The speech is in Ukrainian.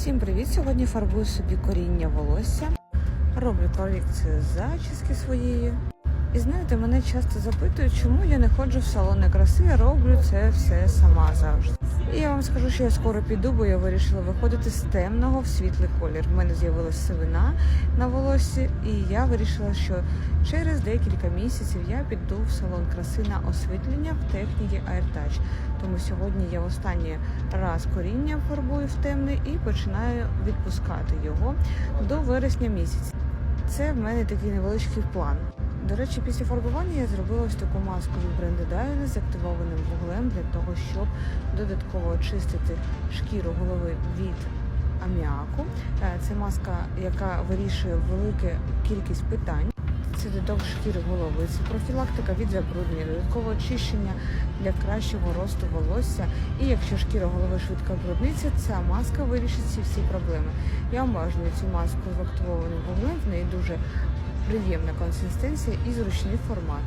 Всім привіт! Сьогодні фарбую собі коріння волосся. Роблю корекцію зачіски своєї. І знаєте, мене часто запитують, чому я не ходжу в салони краси, роблю це все сама завжди. І я вам скажу, що я скоро піду, бо я вирішила виходити з темного в світлий колір. В мене з'явилася сивина на волоссі, і я вирішила, що через декілька місяців я піду в салон краси на освітлення в техніці AirTouch. Тому сьогодні я останній раз коріння фарбую в темний і починаю відпускати його до вересня місяця. Це в мене такий невеличкий план. До речі, після фарбування я зробила ось таку маску від бренду Dione з активованим вуглем для того, щоб додатково очистити шкіру голови від аміаку. Е, Це маска, яка вирішує велику кількість питань. Це детокс шкіри голови, це профілактика від забруднення, додаткове очищення для кращого росту волосся. І якщо шкіра голови швидко брудниться, ця маска вирішить ці всі проблеми. Я обожнюю цю маску з активованим вуглем, в неї дуже приємна консистенція і зручний формат.